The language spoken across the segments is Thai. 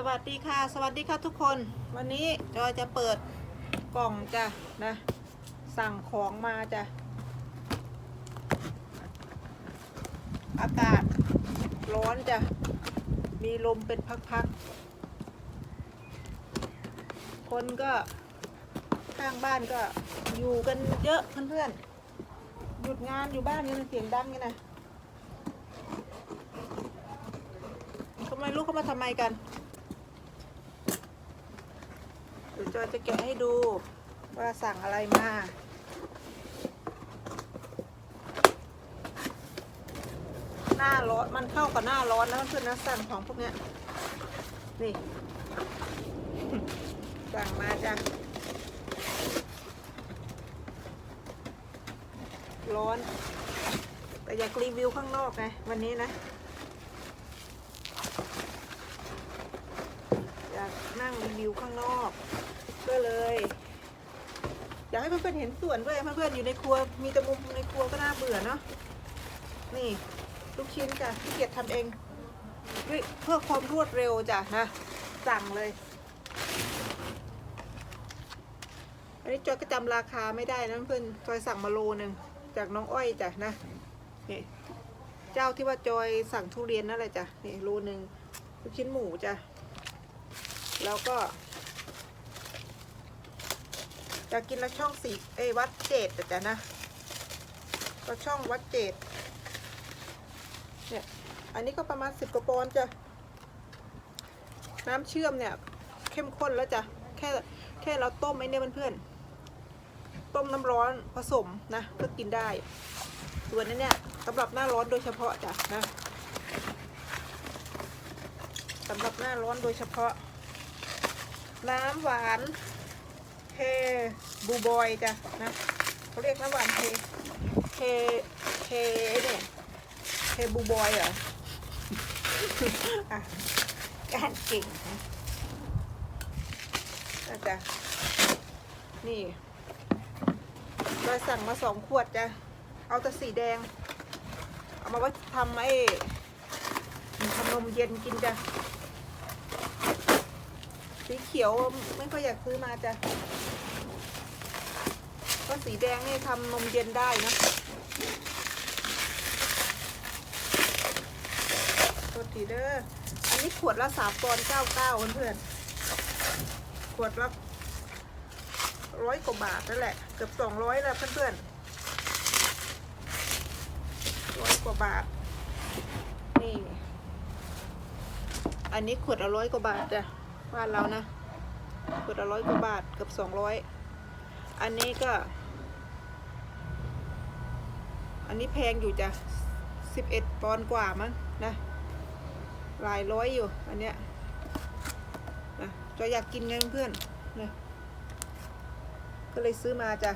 สวัสดีค่ะ สวัสดีค่ะทุกคน วันนี้จอยจะเปิดกล่องจ้ะนะ สั่งของมาจ้ะ อากาศร้อนจ้ะ มีลมเป็นพักๆ คนก็ข้างบ้านก็อยู่กันเยอะเพื่อนๆ หยุดงานอยู่บ้านยังเสียงดังอยู่นะทำไมลูกเขามาทำไมกัน เดี๋ยวจอยจะแกะให้ดูว่าสั่งอะไรมา หน้าร้อนมันเข้ากับหน้าร้อนนะเพื่อนนะสั่งของพวกเนี้ย นี่ สั่งมาจ้ะร้อน แต่อยากรีวิวข้างนอกไงวันนี้นะอยากนั่งรีวิวข้างนอก ก็เลยอยากให้เพื่อนๆเห็นส่วนด้วยเพื่อนๆอยู่ในครัวมีแต่มุมในครัวก็น่าเบื่อเนาะนี่ลูกชิ้นจ้ะที่เกียจทำเองด้วยเพื่อความรวดเร็วจ้ะนะสั่งเลยอันนี้จอยก็จำราคาไม่ได้นะเพื่อนจอยสั่งมาโลหนึ่งจากน้องอ้อยจ้ะนะนี่เจ้าที่ว่าจอยสั่งทุเรียนนั่นแหละจ้ะนี่โลหนึ่งลูกชิ้นหมูจ้ะแล้วก็ จะกินแล้วช่องสีเอวัดเจดอะจ้ะนะก็ช่องวัดเจดเนี่ยอันนี้ก็ประมาณสิบกว่าปอนจ้ะน้ำเชื่อมเนี่ย เข้มข้นแล้วจ้ะแค่แค่เราต้มไอ้เนี่ยเพื่อนๆต้มน้ำร้อนผสมนะก็กินได้ส่วนนี้เนี่ยสำหรับหน้าร้อนโดยเฉพาะจ้ะนะสำหรับหน้าร้อนโดยเฉพาะ น้ำหวาน เทบูบอยจ้ะนะเขาเรียกน้ำหวานเทเทเทเนี่ยเทบูบอยเหรออะการเก่งนะนะจ๊ะนี่เราสั่งมาสองขวดจ้ะ เอาแต่สีแดง เอามาไว้ทำไอ้ทำนมเย็นกินจ้ะ สีเขียวไม่ค่อยอยากซื้อมาจ้ะก็สีแดงนี่ทำนมเย็นได้นะตัวทีเด้ออันนี้ขวดละสามปอนด์เก้าเก้าเพื่อนขวดละร้อยกว่าบาทนั่นแหละ เกือบสองร้อยแล้วเพื่อนๆร้อยกว่าบาท นี่ อันนี้ขวดละร้อยกว่าบาทจ้ะ บ้านเรานะขวดละร้อยกว่าบาทเกือบสองร้อยอันนี้ก็ อันนี้แพงอยู่จ้ะสิบเอ็ดปอนกว่ามั้งนะหลายร้อยอยู่ อันเนี้ยนะจอยอยากกินไงเพื่อนนะก็เลยซื้อมาจ้ะ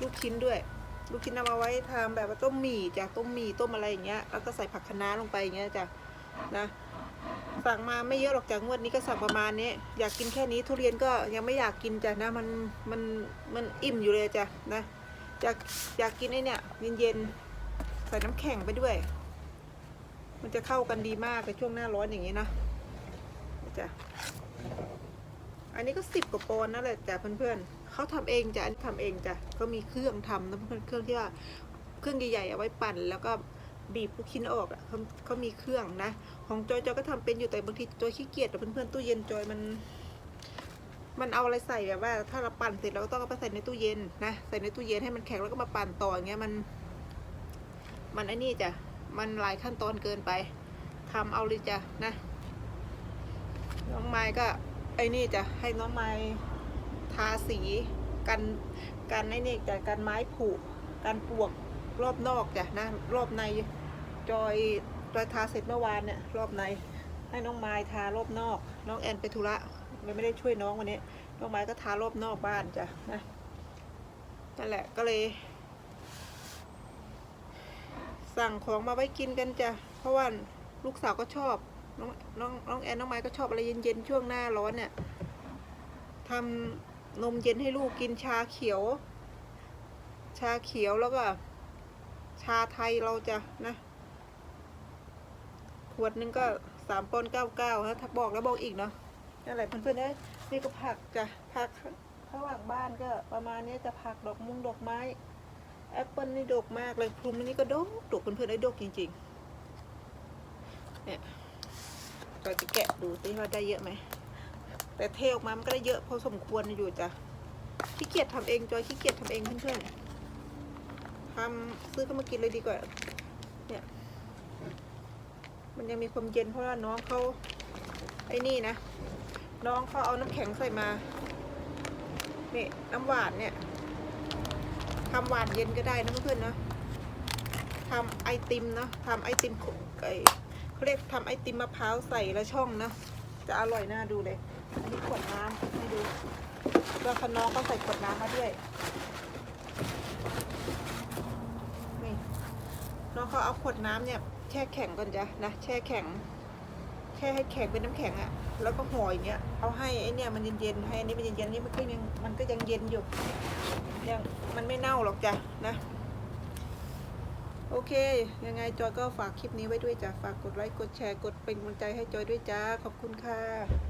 ลูกชิ้นด้วย ลูกชิ้นเอามาไว้ทำแบบว่าต้มหมี่จ้ะต้มหมี่ต้มอะไรอย่างเงี้ยแล้วก็ใส่ผักคะน้าลงไปอย่างเงี้ยจ้ะนะ สั่งมาไม่เยอะหรอกจากงวดนี้ก็สั่งประมาณนี้อยากกินแค่นี้ทุเรียนก็ยังไม่อยากกินจ้ะนะมันมันมันอิ่มอยู่เลยจ้ะนะอยากอยากกินไอ้เนี่ยเย็นๆใส่น้ำแข็งไปด้วย มันจะเข้ากันดีมากในช่วงหน้าร้อนอย่างนี้นะจ้ะอันนี้ก็สิบกว่าปอนนั่นแหละจ้ะเพื่อนๆเขาทำเองจ้ะอันนี้ทำเองจ้ะก็มีเครื่องทำนะเพื่อนๆเครื่องที่ว่าเครื่องใหญ่ๆเอาไว้ปั่นแล้วก็ บีบลูกชิ้นออกอะเขาเขามีเครื่องนะ ของจอยจอยก็ทำเป็นอยู่แต่บางทีจอยขี้เกียจแต่เพื่อนๆตู้เย็นจอยมัน มันเอาอะไรใส่แบบว่า ถ้าเราปั่นเสร็จเราก็ต้องเอาไปใส่ในตู้เย็นนะใส่ในตู้เย็นให้มันแข็งแล้วก็มาปั่นต่ออย่างเงี้ยมัน มันไอ้นี่จ้ะมันหลายขั้นตอนเกินไปทำเอาเลยจ้ะนะน้องไม้ก็ ไอ้นี่จ้ะให้น้องไม้ทาสีกันกันไอ้นี่จ้ะกันไม้ผุกันปลวกรอบนอกจ้ะนะรอบใน จอยจอยทาเสร็จเมื่อวานเนี่ยรอบใน ให้น้องไม้ทารอบนอก น้องแอนไปธุระเลยไม่ได้ช่วยน้องวันนี้ น้องไม้ก็ทารอบนอกบ้านจ้ะนะนั่นแหละก็เลย สั่งของมาไว้กินกันจ้ะเพราะว่าลูกสาวก็ชอบน้องน้องน้องแอนน้องไม้ก็ชอบอะไรเย็นๆช่วงหน้าร้อนเนี่ยทำนมเย็นให้ลูกกินชาเขียว ชาเขียวแล้วก็ ชาไทยเราจะนะ วดหนึงก็สามปอนด์เก้าเก้าฮะถ้าบอกแล้วบอกอีกเนาะนั่นแหละเพื่อนๆเอ้ยนี่ก็ผักจ้ะผักข้างหลังบ้านก็ประมาณนี้จะผักดอกมุงดอกไม้แอปเปิลนี่ดกมากเลยพลุมนี่ก็ดกดกเพื่อนๆได้ดกจริงๆเนี่ยเราจะแกะดูสิว่าได้เยอะไหมแต่เทออกมามันก็ได้เยอะพอสมควรอยู่จ้ะขี้เกียจทำเองจอยขี้เกียจทำเองเพื่อนๆทำซื้อเข้ามากินเลยดีกว่าเนี่ย มันยังมีความเย็นเพราะว่าน้องเขาไอ้นี่นะ น้องเขาเอาน้ำแข็งใส่มานี่น้ำหวานเนี่ยทำหวานเย็นก็ได้นะเพื่อนๆนะทำไอติมเนาะทำไอติมขไอเขาเรียกทำไอติมมะพร้าวใส่ละช่องนะจะอร่อยน่าดูเลยอันนี้ขวดน้ำให้ดูแล้วคน้องก็ใส่ขวดน้ำมาด้วยนี่น้องเขาเอาขวดน้ำเนี่ย แช่แข็งก่อนจ้ะนะแช่แข็ง แช่ให้แข็งเป็นน้ำแข็งอะแล้วก็ห่ออย่างเงี้ยเอาให้ไอเนี่ยมันเย็นๆให้อันนี้มันเย็นๆนี่มันก็ยังมันก็ยังเย็นอยู่ยังมันไม่เน่าหรอกจ้ะนะโอเค ยังไงจอยก็ฝากคลิปนี้ไว้ด้วยจ้ะ ฝากกดไลค์ กดแชร์ กดเป็นกำลังใจให้จอยด้วยจ้า ขอบคุณค่ะ